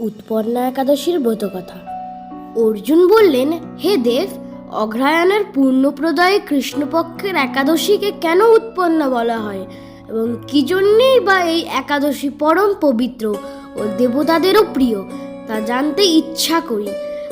উৎপন্না একাদশীর ব্রতকথা। অর্জুন বললেন, হে দেব, অগ্রহায়ণের পূর্ণপ্রদায়ী কৃষ্ণপক্ষের একাদশীকে কেন উৎপন্ন বলা হয়? এবং কি জন্যেই বা এই একাদশী পরম পবিত্র ও দেবতাদেরও প্রিয়? তা জানতে ইচ্ছা করি।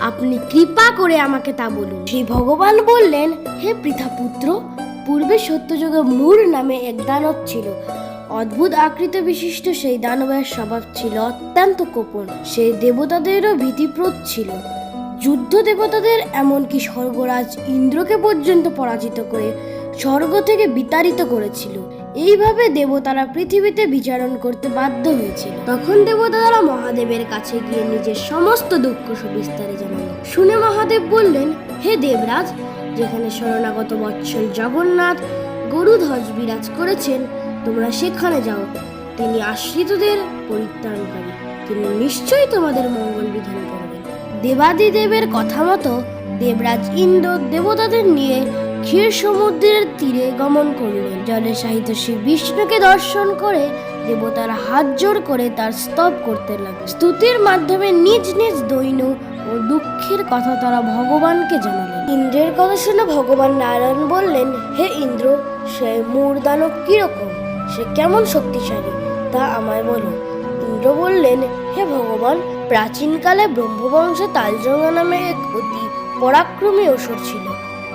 আপনি কৃপা করে আমাকে তা বলুন। সেই ভগবান বললেন, হে পৃথাপুত্র পূর্বে সত্যযুগে মূর নামে এক দানব ছিল। অদ্ভুত আকৃতি বিশিষ্ট সেই দানবের স্বভাব ছিল অত্যন্ত কোপন সে দেবতাদেরও ভীতিপ্রদ ছিল। যুদ্ধ দেবতাদের এমনকি স্বর্গরাজ ইন্দ্রকে পর্যন্ত পরাজিত করে স্বর্গ থেকে বিতাড়িত করেছিল। এইভাবে দেবতারা পৃথিবীতে বিচারণ করতে বাধ্য হয়েছিল। তখন দেবতারা মহাদেবের কাছে গিয়ে নিজের সমস্ত দুঃখ সুবিস্তারে জানালেন। শুনে মহাদেব বললেন হে দেবরাজ, যেখানে শরণাগত বৎসল জগন্নাথ গরু গরুধ্বজ বিরাজ করেছেন, তোমরা সেখানে যাও। তিনি আশ্রিতদের পরিত্রাণকারী তিনি নিশ্চয়ই তোমাদের মঙ্গল বিধান করবেন। দেবাদিদেবের কথা মতো দেবরাজ ইন্দ্র দেবতাদের নিয়ে ক্ষীর সমুদ্রের তীরে গমন করলেন। জলে সাহিত্য শ্রী বিষ্ণুকে দর্শন করে দেবতারা হাত জোড় করে তার স্তব করতে লাগল স্তুতির মাধ্যমে নিজ নিজ দৈন ও দুঃখের কথা তারা ভগবানকে জানালেন। ইন্দ্রের কথা শুনে ভগবান নারায়ণ বললেন, হে ইন্দ্র, সে মূর দানব কীরকম? সে কেমন শক্তিশালী? তা আমায় বলো। ইন্দ্র বললেন, হে ভগবান, প্রাচীনকালে ব্রহ্মবংশে তালজঙ্গা নামে এক অতি পরাক্রমী অসুর ছিল।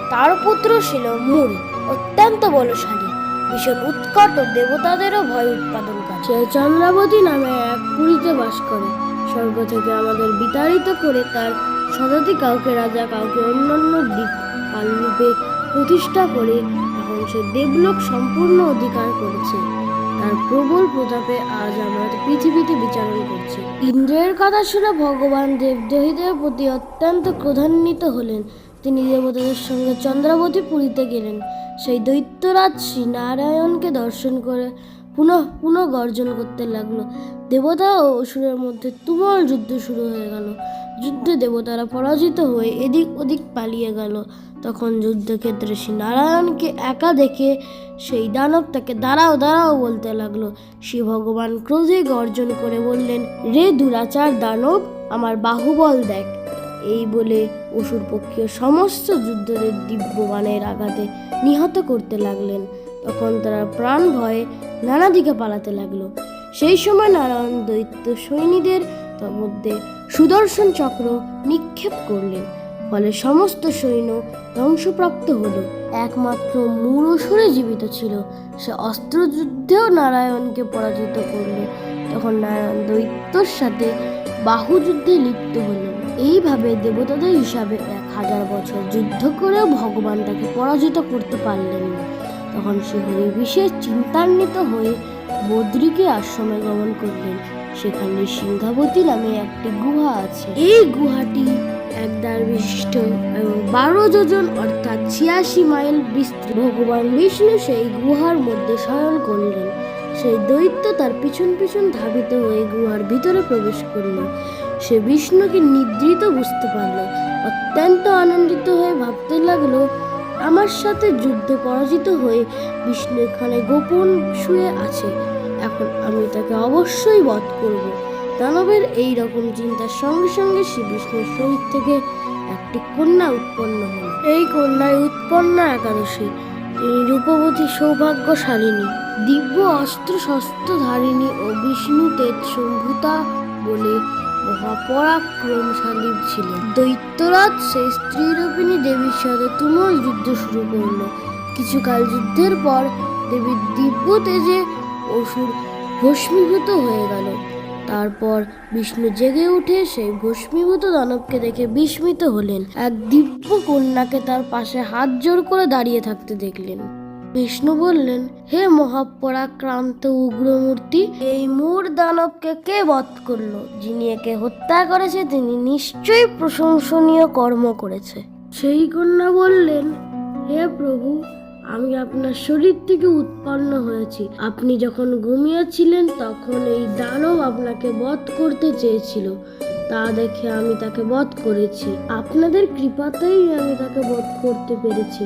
তার পুত্র ছিল মূল, অত্যন্ত বলশালী, ভীষণ উৎকট দেবতাদেরও ভয় উৎপাদন করে। সে চন্দ্রাবতী নামে এক পুরীতে বাস করে। স্বর্গ থেকে আমাদের বিতাড়িত করে তার সদাতি কাউকে রাজা, কাউকে অন্যান্য দিক পালরূপে প্রতিষ্ঠা করে এখন সে দেবলোক সম্পূর্ণ অধিকার করেছে। তার প্রবল প্রতাপে আজ আমার পৃথিবীতে বিচারণ করছি। ইন্দ্রের কথা শুনে ভগবান দেব দেবদহিদের প্রতি অত্যন্ত ক্রধান্বিত হলেন। তিনি দেবতাদের সঙ্গে চন্দ্রাবতী পুরীতে গেলেন। সেই দৈত্যরাজ শ্রী নারায়ণকে দর্শন করে পুনঃ পুনঃ গর্জন করতে লাগল। দেবতা ও অসুরের মধ্যে তুমুল যুদ্ধ শুরু হয়ে গেল। যুদ্ধে দেবতারা পরাজিত হয়ে এদিক ওদিক পালিয়ে গেল। তখন যুদ্ধক্ষেত্রে শ্রী নারায়ণকে একা দেখে সেই দানব তাকে, দাঁড়াও দাঁড়াও, বলতে লাগল। শ্রী ভগবান ক্রোধে গর্জন করে বললেন, রে দুরাচার দানব, আমার বাহুবল দেখ। এই বলে অসুর পক্ষীয় সমস্ত যুদ্ধদের দিব্যবানের আঘাতে নিহত করতে লাগলেন। তখন তারা প্রাণ ভয়ে নানা দিকে পালাতে লাগল। সেই সময় নারায়ণ দৈত্য সৈনীদের মধ্যে সুদর্শন চক্র নিক্ষেপ করলেন। ফলে সমস্ত সৈন্য ধ্বংসপ্রাপ্ত হলো। একমাত্র মূরসুরে জীবিত ছিল। সে অস্ত্রযুদ্ধেও নারায়ণকে পরাজিত করল। তখন নারায়ণ দৈত্যর সাথে বাহুযুদ্ধে লিপ্ত হলেন। এইভাবে দেবতাদের হিসাবে এক হাজার বছর যুদ্ধ করেও ভগবান তাকে পরাজিত করতে পারলেন না। তখন সে হরি বিশেষ চিন্তান্বিত হয়ে বদ্রীকে আশ্রমে গমন করলেন। সেখানে সিংহাবতী নামে একটি গুহা আছে। এই গুহাটি এক দ্বার বিশিষ্ট এবং বারো যোজন অর্থাৎ ছিয়াশি মাইল বিস্তৃত। ভগবান বিষ্ণু সেই গুহার মধ্যে শয়ন করলেন। সেই দৈত্য তার পিছন পিছন ধাবিত হয়ে গুহার ভিতরে প্রবেশ করল। সে বিষ্ণুকে নিদ্রিত বুঝতে পারল। অত্যন্ত আনন্দিত হয়ে ভাবতে লাগল আমার সাথে যুদ্ধে পরাজিত হয়ে বিষ্ণু এখানে গোপন শুয়ে আছে। এখন আমি তাকে অবশ্যই বধ করব। দানবের এই রকম চিন্তার সঙ্গে সঙ্গে শ্রী বিষ্ণুর শরীর থেকে একটি কন্যা উৎপন্ন হল। এই কন্যায় উৎপন্ন একাদশী। তিনি রূপবতী সৌভাগ্যশালিনী, দিব্য অস্ত্র শস্ত্র ধারিণী ও বিষ্ণু তেজ সম্ভূতা বলে মহাপরাক্রমশালী ছিলেন। দৈত্যরাজ সেই স্ত্রী স্ত্রীরূপিণী দেবীর সাথে তুমুল যুদ্ধ শুরু করল। কিছুকাল যুদ্ধের পর দেবীর দিব্য তেজে অসুর ভস্মীভূত হয়ে গেল, তারপর বিষ্ণু জেগে উঠে সেই ভস্মীভূত দানবকে দেখে বিস্মিত হলেন। এক দিব্য কন্যাকে তার পাশে হাত জোর করে দাঁড়িয়ে থাকতে দেখলেন। বিষ্ণু বললেন, হে মহাপরাক্রান্ত উগ্রমূর্তি, এই মূর দানবকে কে বধ করল? যিনি একে হত্যা করেছে, তিনি নিশ্চয়ই প্রশংসনীয় কর্ম করেছে। সেই কন্যা বললেন, হে প্রভু, আমি আপনার শরীর থেকে উৎপন্ন হয়েছি। আপনি যখন ঘুমিয়েছিলেন, তখন এই দানব আপনাকে বধ করতে চেয়েছিল। তা দেখে আমি তাকে বধ করেছি। আপনাদের কৃপাতেই আমি তাকে বধ করতে পেরেছি।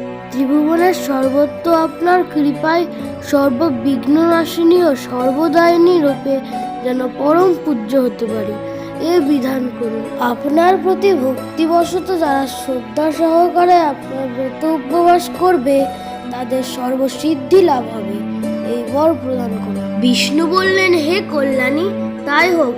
ত্রিভুবনের সর্বত্র আপনার কৃপায় সর্ববিঘ্ন নাশিনী ও সর্বদায়িনী রূপে যেন পরম পূজ্য হতে পারি। এ বিধান করুন। আপনার প্রতি ভক্তিবশত যারা শ্রদ্ধা সহকারে আপনার ব্রত উপবাস করবে, তাদের সর্বসিদ্ধি লাভ হবে। এই বর প্রদান করুন। বিষ্ণু বললেন, হে কল্যাণী, তাই হোক।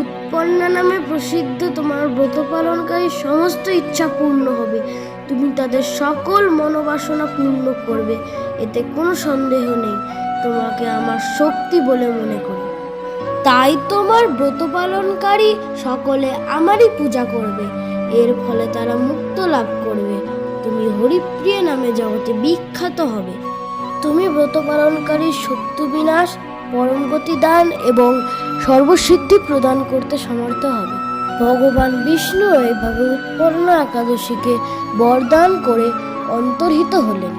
উৎপন্না নামে প্রসিদ্ধ তোমার ব্রত পালনকারী সমস্ত ইচ্ছা পূর্ণ হবে। তুমি তাদের সকল মনোবাসনা পূর্ণ করবে, এতে কোনো সন্দেহ নেই। তোমাকে আমার শক্তি বলে মনে করি। তাই তোমার ব্রত পালনকারী সকলে আমারই পূজা করবে। এর ফলে তারা মুক্ত লাভ করবে। তুমি হরিপ্রিয় নামে জগতে বিখ্যাত হবে। তুমি ব্রত পালনকারী শত্রু বিনাশ, পরম গতি দান এবং সর্বসিদ্ধি প্রদান করতে সমর্থ হবে। ভগবান বিষ্ণু এইভাবে উৎপন্ন একাদশীকে বরদান করে অন্তর্হিত হলেন।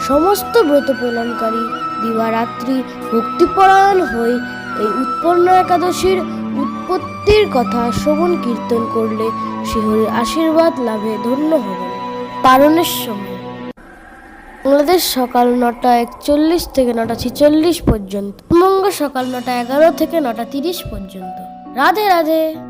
সমস্ত ব্রত পালনকারী দিবারাত্রি ভক্তিপরায়ণ হয়ে এই উৎপন্ন একাদশীর উৎপত্তির কথা শ্রবণ কীর্তন করলে শিহরির আশীর্বাদ লাভে ধন্য হবেন। পালনের সময়। বাংলাদেশ সকাল নটা একচল্লিশ থেকে নটা ছিচল্লিশ পর্যন্ত। মঙ্গ সকাল নটা এগারো থেকে নটা তিরিশ পর্যন্ত। রাধে রাধে।